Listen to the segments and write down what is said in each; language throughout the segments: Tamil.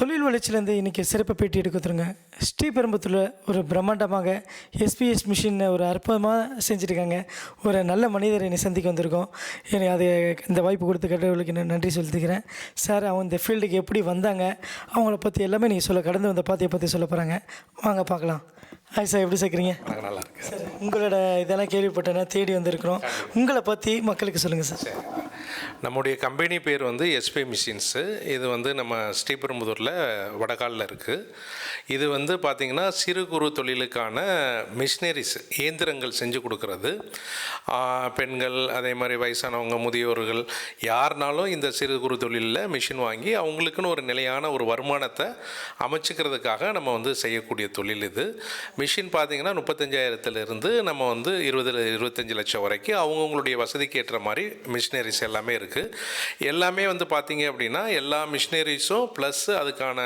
தொழில் வளர்ச்சியிலேருந்து இன்றைக்கி சிறப்பு பேட்டி எடுக்கிறதுங்க ஸ்ரீபெரும்புத்தூரில் ஒரு பிரம்மாண்டமாக எஸ்பிஎஸ் மிஷின் ஒரு அற்புதமாக செஞ்சுருக்காங்க. ஒரு நல்ல மனிதரை என்னை சந்திக்க வந்திருக்கோம். எனக்கு அது இந்த வாய்ப்பு கொடுத்த கடவுளுக்கு நான் நன்றி செலுத்திக்கிறேன். சார் அவங்க இந்த ஃபீல்டுக்கு எப்படி வந்தாங்க? அவங்கள பற்றி எல்லாமே நீங்கள் சொல்ல கடந்து வந்த பாத்தியை பற்றி சொல்ல போகிறாங்க வாங்க பார்க்கலாம். ஹாய் சார் எப்படி சேர்க்குறீங்க? நல்லா இருக்கு சார் உங்களோட இதெல்லாம் கேள்விப்பட்டேன்னா தேடி வந்திருக்கிறோம். உங்களை பற்றி மக்களுக்கு சொல்லுங்கள் சார். நம்முடைய கம்பெனி பேர் வந்து எஸ்பி மிஷின்ஸு இது வந்து நம்ம ஸ்ரீபெரும்புதூரில் வடகாலில் இருக்குது இது வந்து பார்த்திங்கன்னா சிறு குறு தொழிலுக்கான மிஷினரிஸ் இயந்திரங்கள் செஞ்சு கொடுக்கறது. பெண்கள் அதே மாதிரி வயசானவங்க முதியோர்கள் யாருனாலும் இந்த சிறு குறு தொழிலில் மிஷின் வாங்கி அவங்களுக்குன்னு ஒரு நிலையான ஒரு வருமானத்தை அமைச்சுக்கிறதுக்காக நம்ம வந்து செய்யக்கூடிய தொழில் இது. மிஷின் பார்த்திங்கன்னா முப்பத்தஞ்சாயிரத்துலேருந்து நம்ம வந்து இருபது இருபத்தஞ்சி லட்சம் வரைக்கும் அவங்கவுங்களுடைய வசதிக்கு ஏற்ற மாதிரி மிஷினரிஸ் எல்லாமே இருக்குது எல்லாமே வந்து பார்த்திங்க அப்படின்னா எல்லா மிஷினரிஸும் ப்ளஸ் அதுக்கான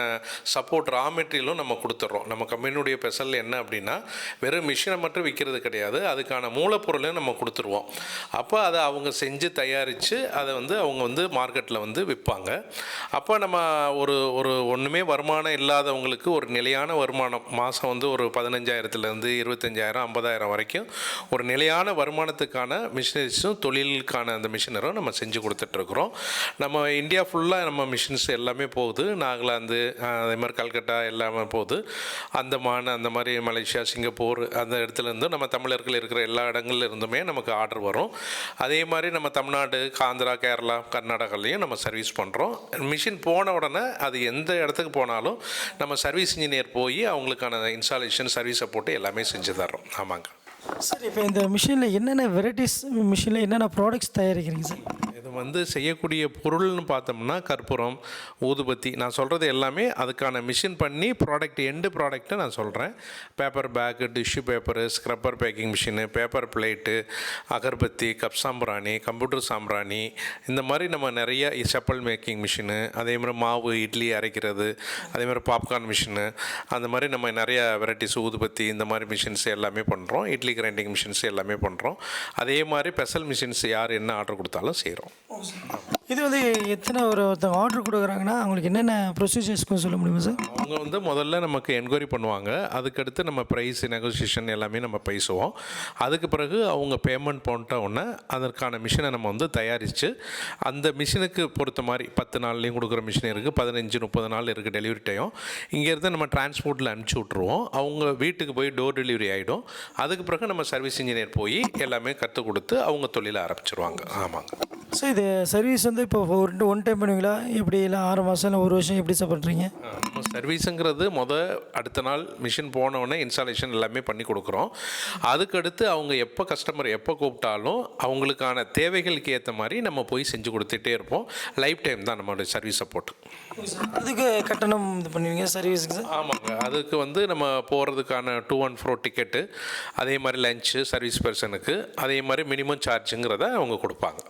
சப்போர்ட் ரா மெட்டீரியலும் நம்ம கொடுத்துட்றோம் நம்ம கம்பெனியுடைய ஸ்பெஷல் என்ன அப்படின்னா வெறும் மிஷினை மட்டும் விற்கிறது கிடையாது. அதுக்கான மூலப்பொருளையும் நம்ம கொடுத்துருவோம். அப்போ அதை அவங்க செஞ்சு தயாரித்து அதை வந்து அவங்க வந்து மார்க்கெட்டில் வந்து விற்பாங்க அப்போ நம்ம ஒரு ஒரு ஒன்றுமே வருமானம் இல்லாதவங்களுக்கு ஒரு நிலையான வருமானம் மாதம் வந்து ஒரு பதினஞ்சாயிரத்துலேருந்து இருபத்தஞ்சாயிரம் ஐம்பதாயிரம் வரைக்கும் ஒரு நிலையான வருமானத்துக்கான மிஷினரிஸும் தொழிலுக்கான அந்த மிஷினரும் நம்ம செஞ்சு கொடுத்துட்ருக்குறோம். நம்ம இந்தியா ஃபுல்லாக நம்ம மிஷின்ஸ் எல்லாமே போகுது. நாகாலாந்து அதே மாதிரி கல்கட்டா எல்லாமே போகுது. அந்தமான் அந்த மாதிரி மலேசியா சிங்கப்பூர் அந்த இடத்துலேருந்து நம்ம தமிழர்கள் இருக்கிற எல்லா இடங்கள்ல இருந்துமே நமக்கு ஆர்டர் வரும். அதே மாதிரி நம்ம தமிழ்நாடு ஆந்திரா கேரளா கர்நாடகாலையும் நம்ம சர்வீஸ் பண்ணுறோம் மிஷின் போன உடனே அது எந்த இடத்துக்கு போனாலும் நம்ம சர்வீஸ் இன்ஜினியர் போய் அவங்களுக்கான இன்ஸ்டாலேஷன் சர்வீஸை போட்டு எல்லாமே செஞ்சு தர்றோம். ஆமாங்க. சார் இப்போ இந்த மிஷினில் என்னென்ன வெரைட்டிஸ் மிஷினில் என்னென்ன ப்ராடக்ட்ஸ் தயாரிக்கிறீங்க சார்? வந்து செய்யக்கூடிய பொருள்னு பார்த்தோம்னா கற்பூரம் ஊதுபத்தி. நான் சொல்கிறது எல்லாமே அதுக்கான மிஷின் பண்ணி ப்ராடக்ட் எண்டு ப்ராடக்ட்டை நான் சொல்கிறேன் paper bag tissue paper scrubber packing machine paper plate agarbatti cup சாம்பிராணி கம்ப்யூட்டர் சாம்பிராணி. இந்த மாதிரி நம்ம நிறைய செப்பல் மேக்கிங் மிஷினு அதே மாதிரி மாவு இட்லி அரைக்கிறது அதே மாதிரி பாப்கார்ன் மிஷினு அந்த மாதிரி நம்ம நிறைய வெரைட்டிஸ் ஊதுபத்தி இந்த மாதிரி மிஷின்ஸ் எல்லாமே பண்ணுறோம் இட்லி கிரைண்டிங் மிஷின்ஸ் எல்லாமே பண்ணுறோம் அதே மாதிரி ஸ்பெஷல் மிஷின்ஸ் யார் என்ன ஆர்டர் கொடுத்தாலும் செய்கிறோம் Olsun. இது வந்து எத்தனை ஒரு ஒருத்தவங்க ஆர்டர் கொடுக்குறாங்கன்னா அவங்களுக்கு என்னென்ன ப்ரொசீஜர்ஸ் சொல்ல முடியுமா சார் அவங்க வந்து முதல்ல நமக்கு என்கொயரி பண்ணுவாங்க. அதுக்கடுத்து நம்ம ப்ரைஸ் நெகோசியேஷன் எல்லாமே நம்ம பேசுவோம். அதுக்கு பிறகு அவங்க பேமெண்ட் போட்ட உடனே அதற்கான மிஷினை நம்ம வந்து தயாரித்து அந்த மிஷினுக்கு பொறுத்த மாதிரி பத்து நாள்லேயும் கொடுக்குற மிஷின் இருக்குது பதினஞ்சு முப்பது நாள் இருக்குது டெலிவரி டைம் இங்கேருந்து நம்ம டிரான்ஸ்போர்ட்டில் அனுப்பிச்சி விட்ருவோம் அவங்க வீட்டுக்கு போய் டோர் டெலிவரி ஆகிடும் அதுக்கு பிறகு நம்ம சர்வீஸ் இன்ஜினியர் போய் எல்லாமே கற்றுக் கொடுத்து அவங்க தொழிலை ஆரம்பிச்சிருவாங்க. ஆமாங்க. சார் இது சர்வீஸ் வந்து இப்போ ஒரு ஒன் டைம் பண்ணுவீங்களா? எப்படி இல்லை ஆறு மாதம் இல்லை ஒரு வருஷம் எப்படி சார் பண்ணுறீங்க சர்வீஸுங்கிறது முத அடுத்த நாள் மிஷின் போனவுடனே இன்ஸ்டாலேஷன் எல்லாமே பண்ணி கொடுக்குறோம். அதுக்கடுத்து அவங்க எப்போ கஸ்டமர் எப்போ கூப்பிட்டாலும் அவங்களுக்கான தேவைகளுக்கு ஏற்ற மாதிரி நம்ம போய் செஞ்சு கொடுத்துட்டே இருப்போம். லைஃப் டைம் தான் நம்மளுடைய சர்வீஸ் சப்போர்ட் அதுக்கு கட்டணம் இது பண்ணுவீங்க சர்வீஸுக்கு சார் ஆமாங்க. அதுக்கு வந்து நம்ம போகிறதுக்கான டூ ஒன் ஃபோர் டிக்கெட்டு அதே மாதிரி லஞ்சு சர்வீஸ் பர்சனுக்கு அதே மாதிரி மினிமம் சார்ஜுங்கிறத அவங்க கொடுப்பாங்க.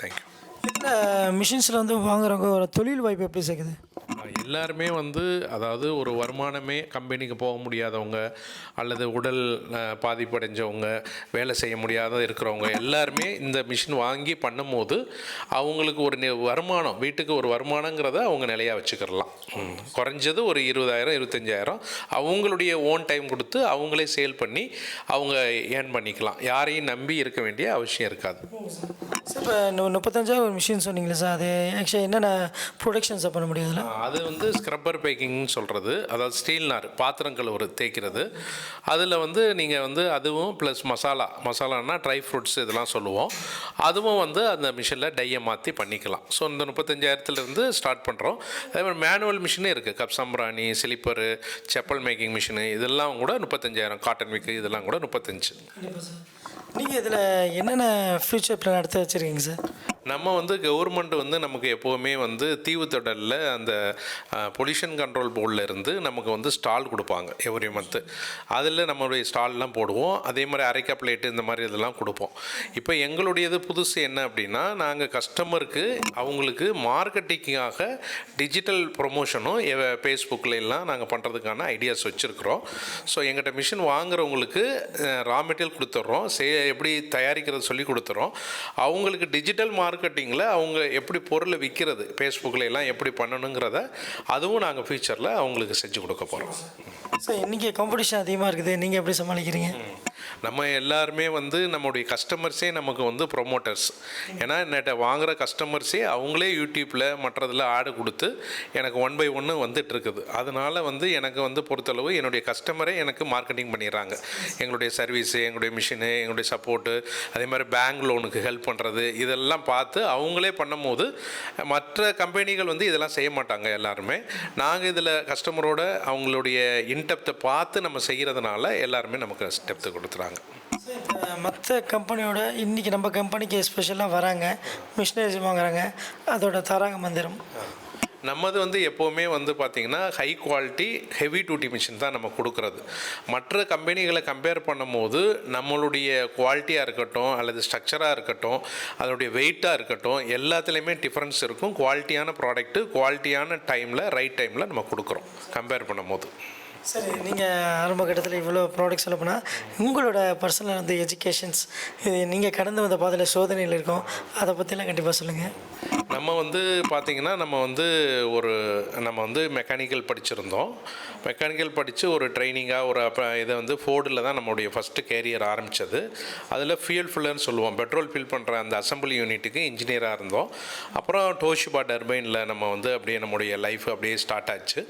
தேங்க்யூ இதில் மிஷின்ஸில் வந்து வாங்குறவங்க ஒரு தொழில் வாய்ப்பு எப்படி சேர்க்குது எல்லாருமே வந்து அதாவது ஒரு வருமானமே கம்பெனிக்கு போக முடியாதவங்க அல்லது உடல் பாதிப்படைஞ்சவங்க வேலை செய்ய முடியாத இருக்கிறவங்க எல்லாருமே இந்த மிஷின் வாங்கி பண்ணும்போது அவங்களுக்கு ஒரு வருமானம் வீட்டுக்கு ஒரு வருமானங்கிறத அவங்க நிலையாக வச்சுக்கிறலாம். குறைஞ்சது ஒரு இருபதாயிரம் இருபத்தஞ்சாயிரம் அவங்களுடைய ஓன் டைம் கொடுத்து அவங்களே சேல் பண்ணி அவங்க ஏர்ன் பண்ணிக்கலாம். யாரையும் நம்பி இருக்க வேண்டிய அவசியம் இருக்காது. சார் இப்போ முப்பத்தஞ்சாயிரம் ஒரு மிஷின் சொன்னீங்களே சார் அது ஆக்சுவலாக என்னென்ன ப்ரொடக்ஷன்ஸை பண்ண முடியாதுல அது வந்து ஸ்க்ரப்பர் பேக்கிங்னு சொல்கிறது அதாவது ஸ்டீல் நார் பாத்திரம் கழுவுற தேய்க்கிறது. அதில் வந்து நீங்கள் வந்து அதுவும் ப்ளஸ் மசாலா மசாலானா ட்ரை ஃப்ரூட்ஸ் இதெல்லாம் சொல்லுவோம். அதுவும் வந்து அந்த மிஷினில் டையை மாற்றி பண்ணிக்கலாம். ஸோ இந்த முப்பத்தஞ்சாயிரத்துலேருந்து ஸ்டார்ட் பண்ணுறோம் அதே மாதிரி மேனுவல் மிஷினே இருக்குது கப் சம்பராணி ஸ்லிப்பரு செப்பல் மேக்கிங் மிஷினு இதெல்லாம் கூட முப்பத்தஞ்சாயிரம் காட்டன் விக்கு இதெல்லாம் கூட முப்பத்தஞ்சு. நீங்கள் இதில் என்னென்ன ஃப்யூச்சர் பிளான் எடுத்து வச்சுருக்கீங்க சார் நம்ம வந்து கவர்மெண்ட் வந்து நமக்கு எப்போவுமே வந்து தீவுத்தொடரில் அந்த பொல்யூஷன் கண்ட்ரோல் போர்டில் இருந்து நமக்கு வந்து ஸ்டால் கொடுப்பாங்க எவ்ரி மந்த்து அதில் நம்மளுடைய ஸ்டால்லாம் போடுவோம். அதே மாதிரி அரைக்கா பிளேட்டு இந்த மாதிரி இதெல்லாம் கொடுப்போம். இப்போ எங்களுடையது புதுசு என்ன அப்படின்னா நாங்கள் கஸ்டமருக்கு அவங்களுக்கு மார்க்கெட்டிங்காக டிஜிட்டல் ப்ரொமோஷனும் ஃபேஸ்புக்கில் எல்லாம் நாங்கள் பண்ணுறதுக்கான ஐடியாஸ் வச்சுருக்குறோம். ஸோ எங்கிட்ட மிஷின் வாங்குறவங்களுக்கு ரா மெட்டீரியல் கொடுத்துட்றோம். சே எப்படி தயாரிக்கிறது சொல்லி கொடுத்துட்றோம். அவங்களுக்கு டிஜிட்டல் மார்க் மார்க்கெட்டிங்கில் அவங்க எப்படி பொருளை விற்கிறது ஃபேஸ்புக்கில் எல்லாம் எப்படி பண்ணணுங்கிறத அதுவும் நாங்கள் ஃபியூச்சரில் அவங்களுக்கு செஞ்சு கொடுக்க போகிறோம் சார் இன்றைக்கி காம்படிஷன் அதிகமாக இருக்குது. நீங்கள் எப்படி சமாளிக்கிறீங்க? நம்ம எல்லாருமே வந்து நம்முடைய கஸ்டமர்ஸே நமக்கு வந்து ப்ரொமோட்டர்ஸ் ஏன்னா என்னட்ட வாங்குகிற கஸ்டமர்ஸே அவங்களே யூடியூப்பில் மற்றதில் ஆடு கொடுத்து எனக்கு ஒன் பை ஒன்று வந்துட்டு இருக்குது அதனால வந்து எனக்கு வந்து பொறுத்தளவு என்னுடைய கஸ்டமரே எனக்கு மார்க்கெட்டிங் பண்ணிடுறாங்க. எங்களுடைய சர்வீஸு எங்களுடைய மிஷினு எங்களுடைய சப்போர்ட்டு அதே மாதிரி பேங்க் லோனுக்கு ஹெல்ப் பண்ணுறது இதெல்லாம் பார்த்து அவங்களே பண்ணும்போது மற்ற கம்பெனிகள் வந்து இதெல்லாம் செய்ய மாட்டாங்க எல்லாருமே. நாங்கள் இதில் கஸ்டமரோட அவங்களுடைய இன்டெப்த்தை பார்த்து நம்ம செய்கிறதுனால எல்லாருமே நமக்கு ஸ்டெப்த்து கொடுத்துறாங்க மற்ற கம்பெனியோட இன்றைக்கி நம்ம கம்பெனிக்கு ஸ்பெஷலாக வராங்க. மிஷினரிஸ் வாங்குறாங்க. அதோட தராங்க மந்திரம். நம்மது வந்து எப்போவுமே வந்து பார்த்திங்கன்னா high quality heavy duty machine தான் நம்ம கொடுக்குறது. மற்ற கம்பெனிகளை கம்பேர் பண்ணும்போது நம்மளுடைய குவாலிட்டியாக இருக்கட்டும் அல்லது ஸ்ட்ரக்சராக இருக்கட்டும் அதனுடைய வெயிட்டாக இருக்கட்டும் எல்லாத்துலேயுமே டிஃப்ரென்ஸ் இருக்கும். குவாலிட்டியான ப்ராடக்ட்டு குவாலிட்டியான டைமில் ரைட் டைமில் நம்ம கொடுக்குறோம். கம்பேர் பண்ணும்போது. சரி நீங்கள் ஆரம்ப கட்டத்தில் இவ்வளோ ப்ராடக்ட் சொல்ல போனால் உங்களோட பர்சனல் வந்து எஜுகேஷன்ஸ் இது நீங்கள் கடந்து வந்த பாதையில் சோதனையில் இருக்கோம். அதை பற்றிலாம் கண்டிப்பாக சொல்லுங்கள் நம்ம வந்து பார்த்திங்கன்னா நம்ம வந்து ஒரு நம்ம வந்து மெக்கானிக்கல் படிச்சிருந்தோம். மெக்கானிக்கல் படித்து ஒரு ட்ரைனிங்காக ஒரு அப்போ இதை வந்து ஃபோர்டில் தான் நம்மளுடைய ஃபஸ்ட்டு கேரியர் ஆரம்பித்தது அதில் ஃபியூல் ஃபில்லர்னு சொல்லுவோம். பெட்ரோல் ஃபில் பண்ணுற அந்த அசம்பிளி யூனிட்டுக்கு இன்ஜினியராக இருந்தோம். அப்புறம் டோஷிபா டர்பைனில் நம்ம வந்து அப்படியே நம்மளுடைய லைஃப் அப்படியே ஸ்டார்ட் ஆச்சு.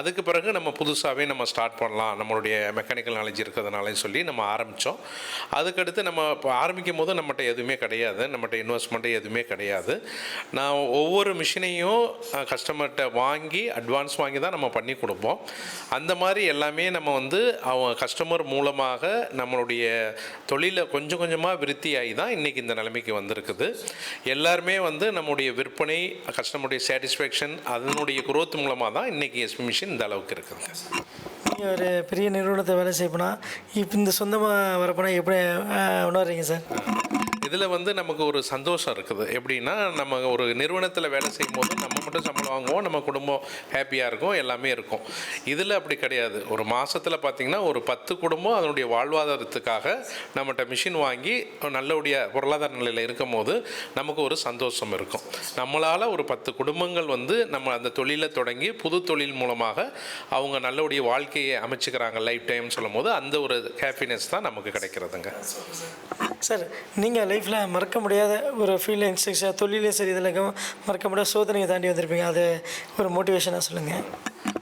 அதுக்கு பிறகு நம்ம புதுசாகவே நம்ம ஸ்டார்ட் பண்ணலாம். நம்மளுடைய மெக்கானிக்கல் நாலேஜ் இருக்கிறதுனாலன்னு சொல்லி நம்ம ஆரம்பித்தோம் அதுக்கடுத்து நம்ம இப்போ ஆரம்பிக்கும் போது நம்மகிட்ட எதுவுமே கிடையாது. நம்மகிட்ட இன்வெஸ்ட்மெண்ட்டு எதுவுமே கிடையாது. நான் ஒவ்வொரு மிஷினையும் கஸ்டமர்கிட்ட வாங்கி அட்வான்ஸ் வாங்கி தான் நம்ம பண்ணி கொடுப்போம். அந்த மாதிரி எல்லாமே நம்ம வந்து அவங்க கஸ்டமர் மூலமாக நம்மளுடைய தொழிலை கொஞ்சம் கொஞ்சமாக விருத்தியாகி தான் இன்றைக்கி இந்த நிலைமைக்கு வந்திருக்குது. எல்லாருமே வந்து நம்முடைய விற்பனை கஸ்டமருடைய சாட்டிஸ்ஃபேக்ஷன் அதனுடைய குரோத் மூலமாக தான் இன்றைக்கி எஸ்பி மிஷின் இந்த அளவுக்கு இருக்குதுங்க நீங்கள் ஒரு பெரிய நிறுவனத்தை வேலை செய்யப்போனால் இப்போ இந்த சொந்தமாக வரப்போனால் எப்படி உணர்றீங்க சார்? இதில் வந்து நமக்கு ஒரு சந்தோஷம் இருக்குது. எப்படின்னா நம்ம ஒரு நிறுவனத்தில் வேலை செய்யும் போது நம்ம மட்டும் சம்பளம் வாங்குவோம் நம்ம குடும்பம் ஹாப்பியாக இருக்கும் எல்லாமே இருக்கும். இதில் அப்படி கிடையாது. ஒரு மாதத்தில் பார்த்திங்கன்னா ஒரு பத்து குடும்பம் அதனுடைய வாழ்வாதாரத்துக்காக நம்மகிட்ட மிஷின் வாங்கி நல்லபடியாக பொருளாதார நிலையில் இருக்கும் போது நமக்கு ஒரு சந்தோஷம் இருக்கும். நம்மளால் ஒரு பத்து குடும்பங்கள் வந்து நம்ம அந்த தொழிலை தொடங்கி புது தொழில் மூலமாக அவங்க நல்லபடிய வாழ்க்கையை அமைச்சுக்கிறாங்க லைஃப் டைம் சொல்லும் போது அந்த ஒரு ஹாப்பினஸ் தான் நமக்கு கிடைக்கிறதுங்க. சார் நீங்கள் லைஃப்பில் மறக்க முடியாத ஒரு ஃபீலிங்ஸ் தொழிலையும் சரி இதில் மறக்க முடியாத சோதனையை தாண்டி வந்திருப்பீங்க. அது ஒரு மோட்டிவேஷனாக சொல்லுங்கள்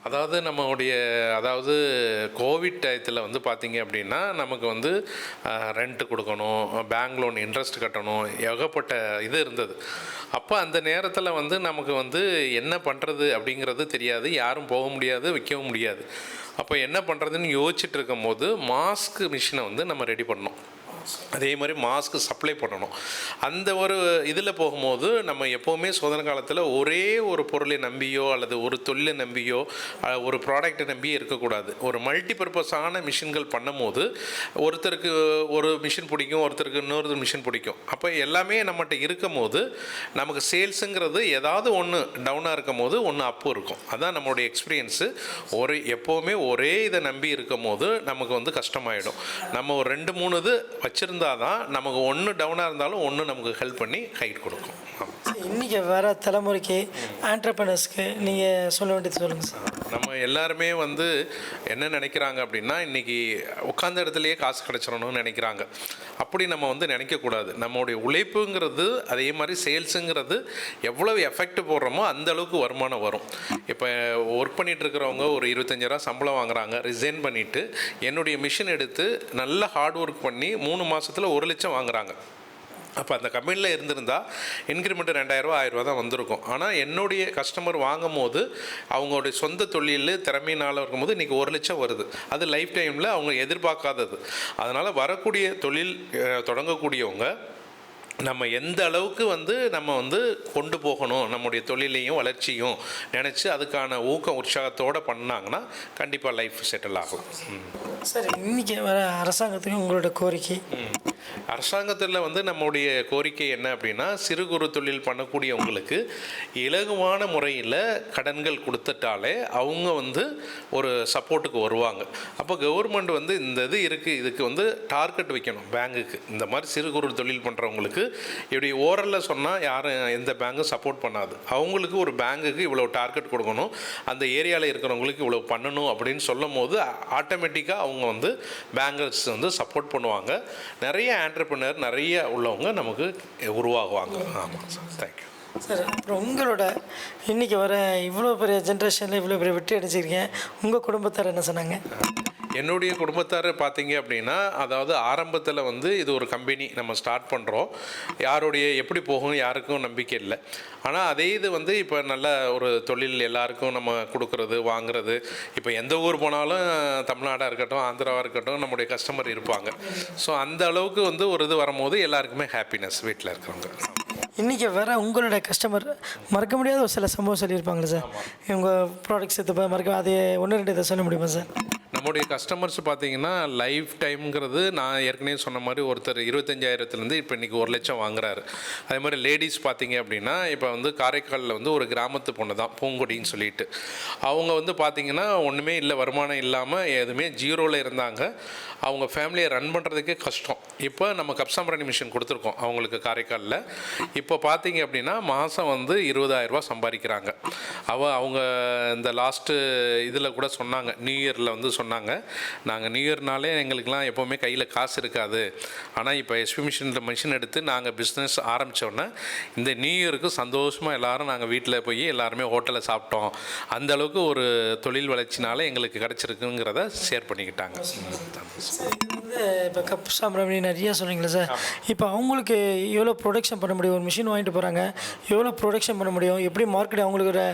அதாவது நம்மளுடைய அதாவது கோவிட் டயத்தில் வந்து பார்த்திங்க அப்படின்னா நமக்கு வந்து ரெண்ட்டு கொடுக்கணும் பேங்க் லோன் இன்ட்ரெஸ்ட் கட்டணும் ஏகப்பட்ட இது இருந்தது. அப்போ அந்த நேரத்தில் வந்து நமக்கு வந்து என்ன பண்ணுறது அப்படிங்கிறது தெரியாது. யாரும் போக முடியாது விற்கவும் முடியாது. அப்போ என்ன பண்ணுறதுன்னு யோசிச்சுட்டு இருக்கும்போது மாஸ்க் மிஷினை வந்து நம்ம ரெடி பண்ணோம் அதே மாதிரி மாஸ்க்கு சப்ளை பண்ணணும். அந்த ஒரு இதில் போகும்போது நம்ம எப்போவுமே சோதனை காலத்தில் ஒரே ஒரு பொருளை நம்பியோ அல்லது ஒரு தொழிலை நம்பியோ ஒரு ப்ராடக்ட்டை நம்பியோ இருக்கக்கூடாது. ஒரு மல்டி பர்பஸான மிஷின்கள் பண்ணும்போது ஒருத்தருக்கு ஒரு மிஷின் பிடிக்கும் ஒருத்தருக்கு இன்னொரு மிஷின் பிடிக்கும். அப்போ எல்லாமே நம்மகிட்ட இருக்கும் போது நமக்கு சேல்ஸுங்கிறது ஏதாவது ஒன்று டவுனாக இருக்கும் போது ஒன்று அப்பு இருக்கும். அதான் நம்மளுடைய எக்ஸ்பீரியன்ஸு ஒரு எப்போவுமே ஒரே இதை நம்பி இருக்கும் போது நமக்கு வந்து கஷ்டமாயிடும். நம்ம ஒரு ரெண்டு மூணு இது வச்சு வச்சுருந்தா தான் நமக்கு ஒன்று டவுனாக இருந்தாலும் ஒன்று நமக்கு ஹெல்ப் பண்ணி ஹைட் கொடுக்கும். இன்றைக்கி வர தலைமுறைக்கு ஆண்டர்பனர்ஸ்க்கு நீங்கள் சொல்ல வேண்டியது சொல்லுங்கள் சார் நம்ம எல்லாருமே வந்து என்ன நினைக்கிறாங்க அப்படின்னா இன்றைக்கி உட்காந்த இடத்துலையே காசு கிடச்சிடணும்னு நினைக்கிறாங்க. அப்படி நம்ம வந்து நினைக்கக்கூடாது. நம்மளுடைய உழைப்புங்கிறது அதே மாதிரி சேல்ஸுங்கிறது எவ்வளவு எஃபெக்ட் போடுறோமோ அந்த அளவுக்கு வருமானம் வரும். இப்போ ஒர்க் பண்ணிட்டு இருக்கிறவங்க ஒரு இருபத்தஞ்சாயிரம் சம்பளம் வாங்குறாங்க ரிசைன் பண்ணிவிட்டு என்னுடைய மிஷின் எடுத்து நல்ல ஹார்ட் ஒர்க் பண்ணி மூணு மாதத்தில் ஒரு லட்சம் வாங்குறாங்க. அப்போ அந்த கம்பெனியில் இருந்திருந்தால் இன்க்ரிமெண்ட் ரெண்டாயிரரூவா ஆயிரரூவா தான் வந்திருக்கும். ஆனால் என்னுடைய கஸ்டமர் வாங்கும் போது அவங்களுடைய சொந்த தொழில் திறமையினால் இருக்கும்போது இன்றைக்கி ஒரு லட்சம் வருது. அது லைஃப் டைமில் அவங்க எதிர்பார்க்காதது. அதனால் வரக்கூடிய தொழில் தொடங்கக்கூடியவங்க நம்ம எந்த அளவுக்கு வந்து நம்ம வந்து கொண்டு போகணும் நம்முடைய தொழிலையும் வளர்ச்சியும் நினச்சி அதுக்கான ஊக்கம் உற்சாகத்தோடு பண்ணாங்கன்னா கண்டிப்பாக லைஃப் செட்டில் ஆகும். சார் இன்றைக்கி வர அரசாங்கத்துக்கு உங்களோட கோரிக்கை? அரசாங்கத்தில் வந்து நம்முடைய கோரிக்கை என்ன அப்படின்னா சிறு குறு தொழில் பண்ணக்கூடியவங்களுக்கு இலகுவான முறையில் கடன்கள் கொடுத்துட்டாலே அவங்க வந்து ஒரு சப்போர்ட்டுக்கு வருவாங்க. அப்போ கவர்மெண்ட் வந்து இந்த இது இருக்குது இதுக்கு வந்து டார்கெட் வைக்கணும் பேங்குக்கு இந்த மாதிரி சிறு குறு தொழில் பண்ணுறவங்களுக்கு இப்படி ஓரலில் சொன்னால் யாரும் எந்த பேங்கும் சப்போர்ட் பண்ணாது. அவங்களுக்கு ஒரு பேங்குக்கு இவ்வளோ டார்கெட் கொடுக்கணும். அந்த ஏரியாவில் இருக்கிறவங்களுக்கு இவ்வளோ பண்ணணும் அப்படின்னு சொல்லும் போது ஆட்டோமேட்டிக்காக அவங்க வந்து பேங்கர்ஸ் வந்து சப்போர்ட் பண்ணுவாங்க. நிறைய ஆண்டர்பிரினர் நிறைய உள்ளவங்க நமக்கு உருவாகுவாங்க. ஆமாம் சார் தேங்க்யூ சார் அப்புறம் உங்களோட இன்றைக்கி வர இவ்வளோ பெரிய ஜென்ரேஷனில் இவ்வளோ பெரிய வெற்றி அடிச்சிருக்கேன் உங்கள் குடும்பத்தார் என்ன சொன்னாங்க? என்னுடைய குடும்பத்தார் பார்த்தீங்க அப்படின்னா அதாவது ஆரம்பத்தில் வந்து இது ஒரு கம்பெனி நம்ம ஸ்டார்ட் பண்ணுறோம் யாருடைய எப்படி போகும் யாருக்கும் நம்பிக்கை இல்லை. ஆனால் அதே இது வந்து இப்போ நல்ல ஒரு தொழில் எல்லாருக்கும் நம்ம கொடுக்கறது வாங்குறது. இப்போ எந்த ஊர் போனாலும் தமிழ்நாடாக இருக்கட்டும் ஆந்திராவாக இருக்கட்டும் நம்முடைய கஸ்டமர் இருப்பாங்க. ஸோ அந்த அளவுக்கு வந்து ஒரு இது வரும்போது எல்லாருக்குமே ஹாப்பினஸ் வீட்டில் இருக்கிறவங்க. இன்றைக்கி வர உங்களோட கஸ்டமர் மறக்க முடியாத ஒரு சில சம்பவம் சொல்லியிருப்பாங்களே சார். இவங்க ப்ராடக்ட்ஸ் எடுத்து மறக்க அது ஒன்று ரெண்டு இதை சொல்ல முடியுமா சார்? நம்முடைய கஸ்டமர்ஸ் பார்த்தீங்கன்னா லைஃப் டைம்ங்கிறது நான் ஏற்கனவே சொன்ன மாதிரி ஒருத்தர் இருபத்தஞ்சாயிரத்துலேருந்து இப்போ இன்றைக்கி ஒரு லட்சம் வாங்குறாரு. அதே மாதிரி லேடிஸ் பார்த்தீங்க அப்படின்னா இப்போ வந்து காரைக்காலில் வந்து ஒரு கிராமத்து பொண்ணு தான் பூங்கொடின்னு சொல்லிட்டு. அவங்க வந்து பார்த்தீங்கன்னா ஒன்றுமே இல்லை வருமானம் இல்லாமல் எதுவுமே ஜீரோவில் இருந்தாங்க. அவங்க ஃபேமிலியை ரன் பண்ணுறதுக்கே கஷ்டம். இப்போ நம்ம கப்சாம்பரணி மிஷின் கொடுத்துருக்கோம் அவங்களுக்கு காரைக்காலில். இப்போ இப்போ பார்த்தீங்க அப்படின்னா மாதம் வந்து இருபதாயிரரூபா சம்பாதிக்கிறாங்க. அவ அவங்க இந்த லாஸ்ட்டு இதில் கூட சொன்னாங்க. நியூ இயரில் வந்து சொன்னாங்க. நாங்கள் நியூ இயர்னாலே எங்களுக்கெல்லாம் எப்போவுமே கையில் காசு இருக்காது. ஆனால் இப்போ எஸ்பி மிஷினில் மிஷின் எடுத்து நாங்கள் பிஸ்னஸ் ஆரம்பித்தோன்னே இந்த நியூ இயருக்கு சந்தோஷமாக எல்லோரும் நாங்கள் வீட்டில் போய் எல்லாருமே ஹோட்டலில் சாப்பிட்டோம். அந்த அளவுக்கு ஒரு தொழில் வளர்ச்சினால எங்களுக்கு கிடச்சிருக்குங்கிறத ஷேர் பண்ணிக்கிட்டாங்க. இப்போ கப் சாம்பிராணி நிறைய சொன்னீங்களே சார் இப்போ அவங்களுக்கு எவ்வளோ ப்ரொடக்ஷன் பண்ண முடியும்? ஒரு மிஷின் வாங்கிட்டு போகிறாங்க எவ்வளோ ப்ரொடக்ஷன் பண்ண முடியும்? எப்படி மார்க்கெட் அவங்களுக்கு ஒரு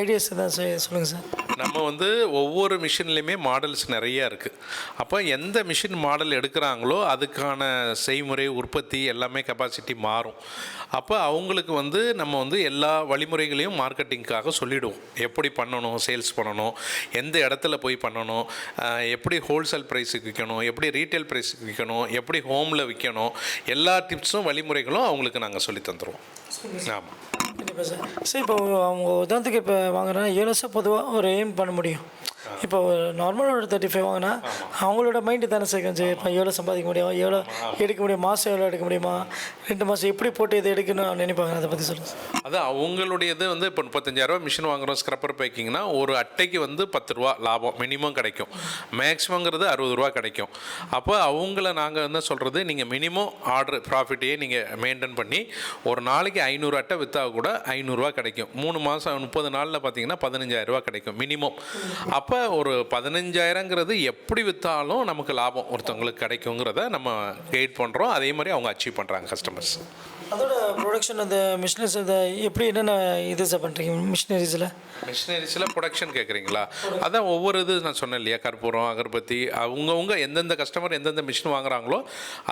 ஐடியாஸ் தான் சார் சொல்லுங்கள் சார் நம்ம வந்து ஒவ்வொரு மிஷின்லேயுமே மாடல்ஸ் நிறைய இருக்குது அப்போ எந்த மிஷின் மாடல் எடுக்கிறாங்களோ அதுக்கான செய்முறை உற்பத்தி எல்லாமே கெப்பாசிட்டி மாறும். அப்போ அவங்களுக்கு வந்து நம்ம வந்து எல்லா வழிமுறைகளையும் மார்க்கெட்டிங்க்காக சொல்லிடுவோம். எப்படி பண்ணணும் சேல்ஸ் பண்ணணும் எந்த இடத்துல போய் பண்ணணும் எப்படி ஹோல்சேல் ப்ரைஸுக்கு விற்கணும் எப்படி ரீட்டைல் ப்ரைஸுக்கு விற்கணும் எப்படி ஹோமில் விற்கணும் எல்லா டிப்ஸும் வழிமுறைகளும் அவங்களுக்கு நாங்கள் சொல்லி தந்துடுவோம் ஆமாம் கண்டிப்பாக சார். சார் இப்போ அவங்க உதாரணத்துக்கு இப்போ வாங்குறேன்னா எவ்வளோ சார் பொதுவாக ஒரு எய்ம் பண்ண முடியும். இப்போ நார்மலாக ஒரு தேர்ட்டி ஃபைவ் வாங்கினா அவங்களோட மைண்டு தானே சார் கொஞ்சம் இப்போ எவ்வளோ சம்பாதிக்க முடியும்? எவ்வளோ எடுக்க முடியும்? மாதம் எவ்வளோ எடுக்க முடியுமா? ரெண்டு மாதம் எப்படி போட்டு இதை எடுக்கணும்னு நினைப்பாங்க? அதை பற்றி சொல்லுங்கள் அது அவங்களுடையது வந்து இப்போ முப்பத்தஞ்சாயிரரூபா மிஷின் வாங்குறோம் ஸ்க்ரப்பர் பேக்கிங்னா ஒரு அட்டைக்கு வந்து பத்து ரூபா லாபம் மினிமம் கிடைக்கும். மேக்ஸிமங்கிறது அறுபது ரூபா கிடைக்கும். அப்போ அவங்கள நாங்கள் என்ன சொல்கிறது நீங்கள் மினிமம் ஆர்டர் ப்ராஃபிட்டையே நீங்கள் மெயின்டைன் பண்ணி ஒரு நாளைக்கு ஐநூறு அட்டை விற்றா கூட ஐநூறுரூவா கிடைக்கும். மூணு மாதம் முப்பது நாளில் பார்த்தீங்கன்னா பதினஞ்சாயிரரூவா கிடைக்கும் மினிமம் அப்போ அப்போ ஒரு பதினஞ்சாயிரங்கிறது எப்படி விற்றாலும் நமக்கு லாபம். ஒருத்தவங்களுக்கு கிடைக்குங்கிறத நம்ம கைட் பண்ணுறோம் அதே மாதிரி அவங்க அச்சீவ் பண்ணுறாங்க கஸ்டமர்ஸ் அதோட ப்ரொடக்ஷன் அந்த மிஷினரிஸ் இந்த எப்படி என்னென்ன இது சார் பண்ணுறீங்க மிஷினரிஸில் மிஷினரிஸில் ப்ரொடக்ஷன் கேட்குறீங்களா அதான் ஒவ்வொரு இது நான் சொன்னேன் இல்லையா கற்பூரம் அகர்பத்தி அவங்கவுங்க எந்தெந்த கஸ்டமர் எந்தெந்த மிஷின் வாங்குறாங்களோ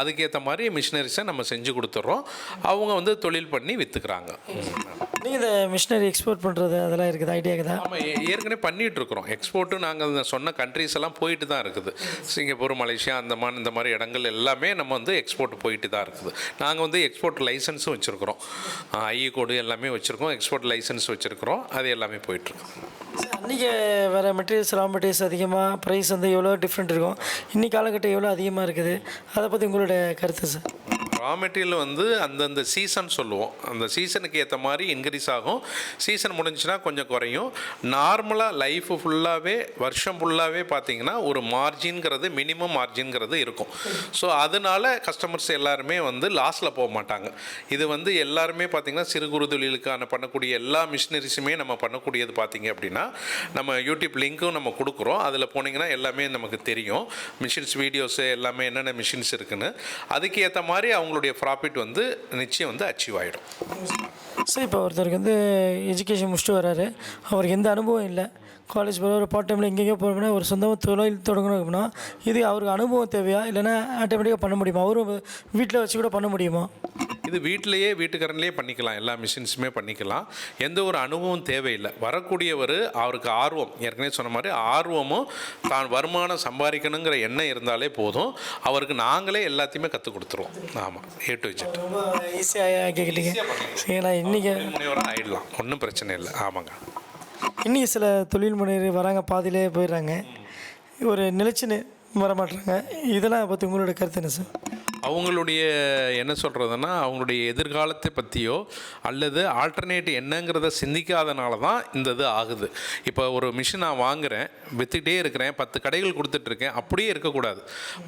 அதுக்கேற்ற மாதிரி மிஷினரிஸை நம்ம செஞ்சு கொடுத்துட்றோம் அவங்க வந்து தொழில் பண்ணி விற்றுக்குறாங்க நீங்கள் இந்த மிஷினரி எக்ஸ்போர்ட் பண்ணுறது அதெல்லாம் இருக்குது ஐடியா இருக்குதா? ஆமாம் ஏற்கனவே பண்ணிகிட்டு இருக்கிறோம் எக்ஸ்போர்ட்டு நாங்கள் சொன்ன கண்ட்ரீஸ் எல்லாம் போயிட்டு தான் இருக்குது. சிங்கப்பூர் மலேசியா அந்தமான் இந்த மாதிரி இடங்கள் எல்லாமே நம்ம வந்து எக்ஸ்போர்ட் போயிட்டு தான் இருக்குது. நாங்கள் வந்து எக்ஸ்போர்ட் லைசன்ஸும் வச்சுருக்குறோம். ஐஇ கோடு எல்லாமே வச்சுருக்கோம். எக்ஸ்போர்ட் லைசன்ஸ் வச்சுருக்குறோம். அது எல்லாமே போயிட்டுருக்கு. அன்றைக்கி வேறு மெட்டீரியல்ஸ் ரா மெட்டீரியல்ஸ் அதிகமாக ப்ரைஸ் வந்து எவ்வளோ டிஃப்ரெண்ட் இருக்கும்? இன்றைக்கி காலகட்டம் எவ்வளோ அதிகமாக இருக்குது? அதை பற்றி உங்களோட கருத்து சார் ரா மெட்டீரியல் வந்து அந்தந்த சீசன் சொல்லுவோம். அந்த சீசனுக்கு ஏற்ற மாதிரி இன்க்ரீஸ் ஆகும். சீசன் முடிஞ்சுன்னா கொஞ்சம் குறையும். நார்மலாக லைஃப் ஃபுல்லாகவே வருஷம் ஃபுல்லாகவே பார்த்தீங்கன்னா ஒரு மார்ஜின்ங்கிறது மினிமம் மார்ஜின்ங்கிறது இருக்கும். ஸோ அதனால கஸ்டமர்ஸ் எல்லாருமே வந்து லாஸில் போக மாட்டாங்க. இது வந்து எல்லாருமே பார்த்திங்கன்னா சிறு குறு தொழிலுக்கான பண்ணக்கூடிய எல்லா மிஷினரிஸுமே நம்ம பண்ணக்கூடியது பார்த்திங்க அப்படின்னா நம்ம யூடியூப் லிங்க்கும் நம்ம கொடுக்குறோம். அதில் போனீங்கன்னா எல்லாமே நமக்கு தெரியும். மிஷின்ஸ் வீடியோஸு எல்லாமே என்னென்ன மிஷின்ஸ் இருக்குன்னு. அதுக்கு ஏற்ற மாதிரி அவங்களுடைய ப்ராஃபிட் வந்து நிச்சயம் வந்து அச்சீவ் ஆகிடும் சார் இப்போ ஒருத்தருக்கு வந்து எஜுகேஷன் முடிச்சுட்டு வராரு. அவருக்கு எந்த அனுபவம் இல்லை. காலேஜ் போகிற ஒரு பார்ட் டைமில் எங்கேயோ போகிறோம்னா ஒரு சொந்தமாக தொழில் தொடங்கணும் அப்படின்னா இது அவருக்கு அனுபவம் தேவையா? இல்லைன்னா ஆட்டோமேட்டிக்காக பண்ண முடியுமா? அவரும் வீட்டில் வச்சு கூட பண்ண முடியுமா? இது வீட்டிலேயே வீட்டுக்காரன்லேயே பண்ணிக்கலாம். எல்லா மிஷின்ஸுமே பண்ணிக்கலாம். எந்த ஒரு அனுபவம் தேவையில்லை. வரக்கூடியவர் அவருக்கு ஆர்வம். ஏற்கனவே சொன்ன மாதிரி ஆர்வமும் தான் வருமானம் சம்பாதிக்கணுங்கிற எண்ணம் இருந்தாலே போதும். அவருக்கு நாங்களே எல்லாத்தையுமே கற்றுக் கொடுத்துருவோம். ஆமாம் ஏ டு ஜெட் ரொம்ப ஈஸியாக கேட்கலீங்க ஏன்னா இன்றைக்கி முனைவராக ஆயிடலாம். ஒன்றும் பிரச்சனை இல்லை. ஆமாங்க. இன்றைக்கி சில தொழில் முனைவர் வராங்க பாதியிலே போயிடுறாங்க. ஒரு நிலைச்சுன்னு வர மாட்டாங்க இதெல்லாம் பற்றி உங்களோட கருத்து என்ன சார் அவங்களுடைய என்ன சொல்கிறதுனா அவங்களுடைய எதிர்காலத்தை பற்றியோ அல்லது ஆல்டர்னேட் என்னங்கிறத சிந்திக்காதனால தான் இந்த இது ஆகுது. இப்போ ஒரு மிஷின் நான் வாங்குறேன் விற்றுக்கிட்டே இருக்கிறேன் பத்து கடைகள் கொடுத்துட்ருக்கேன் அப்படியே இருக்கக்கூடாது.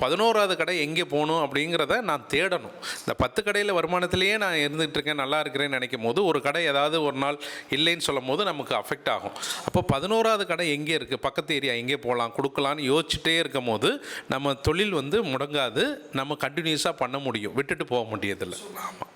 பதினோராவது கடை எங்கே போகணும் அப்படிங்கிறத நான் தேடணும். இந்த பத்து கடையில் வருமானத்திலேயே நான் இருந்துகிட்டு இருக்கேன் நல்லா இருக்கிறேன்னு நினைக்கும் போது ஒரு கடை ஏதாவது ஒரு நாள் இல்லைன்னு சொல்லும் போது நமக்கு அஃபெக்ட் ஆகும். அப்போ பதினோராவது கடை எங்கே இருக்குது பக்கத்து ஏரியா எங்கே போகலாம்? கொடுக்கலான்னு யோசிச்சுட்டே இருக்கும் போது நம்ம தொழில் வந்து முடங்காது. நம்ம கண்டினியூஸாக பண்ண முடியும். விட்டுட்டு போக முடியதில்லை ஆமாம்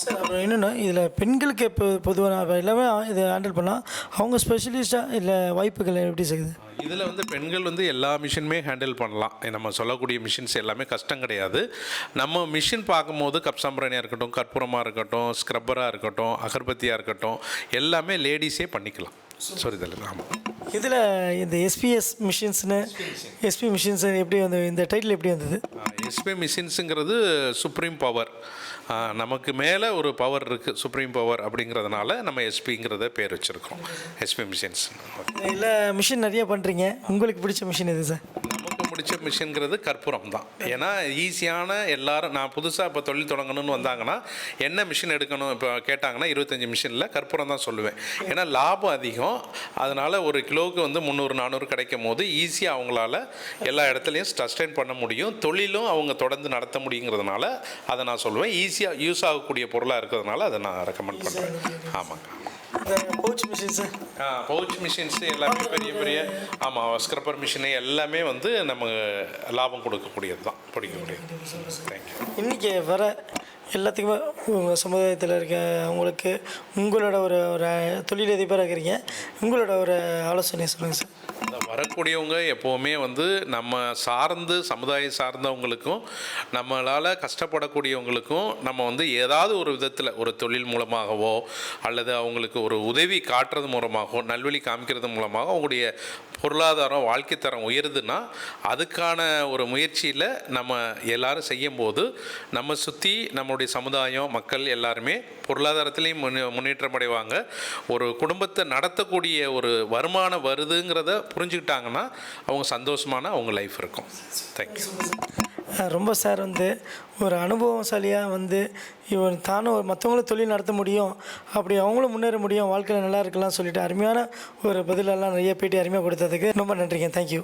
சார் அப்புறம் என்னென்னா இதில் பெண்களுக்கு இப்போ பொதுவாக எல்லாமே இதை ஹேண்டில் பண்ணலாம் அவங்க ஸ்பெஷலிஸ்ட்டாக இல்லை வாய்ப்புகள் எப்படி செய்யுது இதில் வந்து பெண்கள் வந்து எல்லா மிஷினுமே ஹேண்டில் பண்ணலாம். நம்ம சொல்லக்கூடிய மிஷின்ஸ் எல்லாமே கஷ்டம் கிடையாது. நம்ம மிஷின் பார்க்கும்போது கப்சாம்பிரானியாக இருக்கட்டும் கற்பூரமாக இருக்கட்டும் ஸ்க்ரப்பராக இருக்கட்டும் அகர்பத்தியாக இருக்கட்டும் எல்லாமே லேடிஸே பண்ணிக்கலாம். சொரிதல் ஆமாம் இதில் இந்த எஸ்பிஎஸ் மிஷின்ஸ்னு எஸ்பி மிஷின்ஸ் எப்படி வந்து இந்த டைட்டில் எப்படி வந்தது? எஸ்பி மிஷின்ஸுங்கிறது சுப்ரீம் பவர் நமக்கு மேலே ஒரு பவர் இருக்குது சுப்ரீம் பவர் அப்படிங்கிறதுனால நம்ம எஸ்பிங்கிறத பேர் வச்சுருக்கோம் எஸ்பி மிஷின்ஸ் இல்லை மிஷின் நிறைய பண்ணுறீங்க உங்களுக்கு பிடிச்ச மிஷின் எது சார் பிடிச்ச மிஷின்ங்கிறது கற்பூரம் தான். ஏன்னா ஈஸியான எல்லாரும் நான் புதுசாக இப்போ தொழில் தொடங்கணும்னு வந்தாங்கன்னா என்ன மிஷின் எடுக்கணும் இப்போ கேட்டாங்கன்னா இருபத்தஞ்சி மிஷினில் கற்பூரம் தான் சொல்லுவேன். ஏன்னா லாபம் அதிகம். அதனால் ஒரு கிலோவுக்கு வந்து முந்நூறு நானூறு கிடைக்கும் போது ஈஸியாக அவங்களால எல்லா இடத்துலையும் சஸ்டைன் பண்ண முடியும். தொழிலும் அவங்க தொடர்ந்து நடத்த முடியுங்கிறதுனால அதை நான் சொல்லுவேன். ஈஸியாக யூஸ் ஆகக்கூடிய பொருளாக இருக்கிறதுனால அதை நான் ரெக்கமெண்ட் பண்ணுறேன் ஆமாங்க. இந்த பவுச் மிஷின்ஸு பவுச் மிஷின்ஸு எல்லாமே பெரிய பெரிய ஆமாம் ஸ்க்ரப்பர் மிஷினு எல்லாமே வந்து நம்ம லாபம் கொடுக்கக்கூடியது தான் பிடிக்கக்கூடியது. தேங்க்யூ இன்றைக்கி வர எல்லாத்துக்குமே உங்கள் சமுதாயத்தில் இருக்க அவங்களுக்கு உங்களோட ஒரு ஒரு தொழிலதிபராக இருக்கிறீங்க. உங்களோட ஒரு ஆலோசனை சொல்லுங்கள் சார் வரக்கூடியவங்க எப்போவுமே வந்து நம்ம சார்ந்து சமுதாயம் சார்ந்தவங்களுக்கும் நம்மளால் கஷ்டப்படக்கூடியவங்களுக்கும் நம்ம வந்து ஏதாவது ஒரு விதத்தில் ஒரு தொழில் மூலமாகவோ அல்லது அவங்களுக்கு ஒரு உதவி காட்டுறது மூலமாகவோ நல்வழி காமிக்கிறது மூலமாக அவங்களுடைய பொருளாதாரம் வாழ்க்கை தரம் உயருதுன்னா அதுக்கான ஒரு முயற்சியில் நம்ம எல்லாரும் செய்யும்போது நம்ம சுற்றி நம்மளுடைய சமுதாயம் மக்கள் எல்லாருமே பொருளாதாரத்திலையும் முன்னே முன்னேற்றம் அடைவாங்க. ஒரு குடும்பத்தை நடத்தக்கூடிய ஒரு வருமானம் வருதுங்கிறத புரிஞ்சுக்கிட்டாங்கன்னா அவங்க சந்தோஷமான அவங்க லைஃப் இருக்கும். தேங்க்யூ ரொம்ப சார் வந்து ஒரு அனுபவசாலியாக வந்து இவன் தானும் ஒரு மற்றவங்களும் தொழில் நடத்த முடியும் அப்படி அவங்களும் முன்னேற முடியும் வாழ்க்கையில் நல்லா இருக்கலாம் சொல்லிட்டு அருமையான ஒரு பதிலெல்லாம் நிறைய பேட்டி அருமையாக கொடுத்ததுக்கு ரொம்ப நன்றிங்க. தேங்க்யூ